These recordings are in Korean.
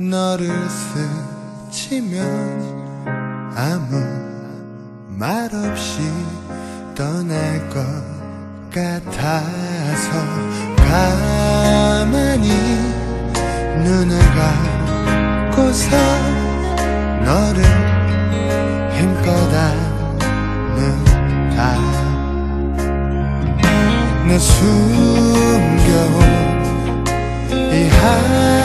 너를 스치면 아무 말 없이 떠날 것 같아서 가만히 눈을 감고서 너를 힘껏 안는다 내 숨겨온 이 한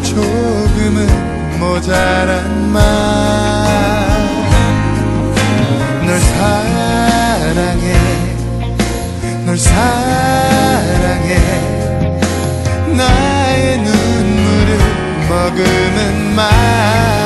조금은 모자란 말널 사랑해. 널 사랑해. 나의 눈물을 머금은 말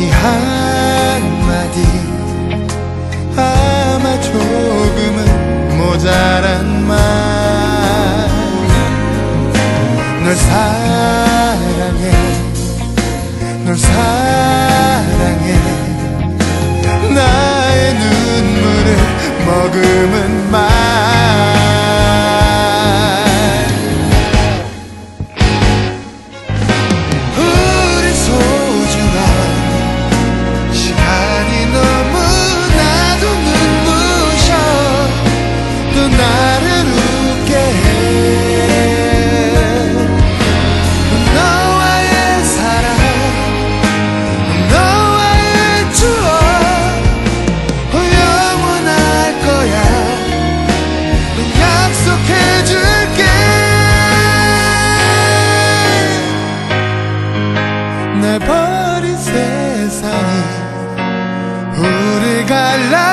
이 한마디. 아마 조금은 모자란 말널 사랑해. 널 사랑해. 나의 눈물을 머금은 말 regala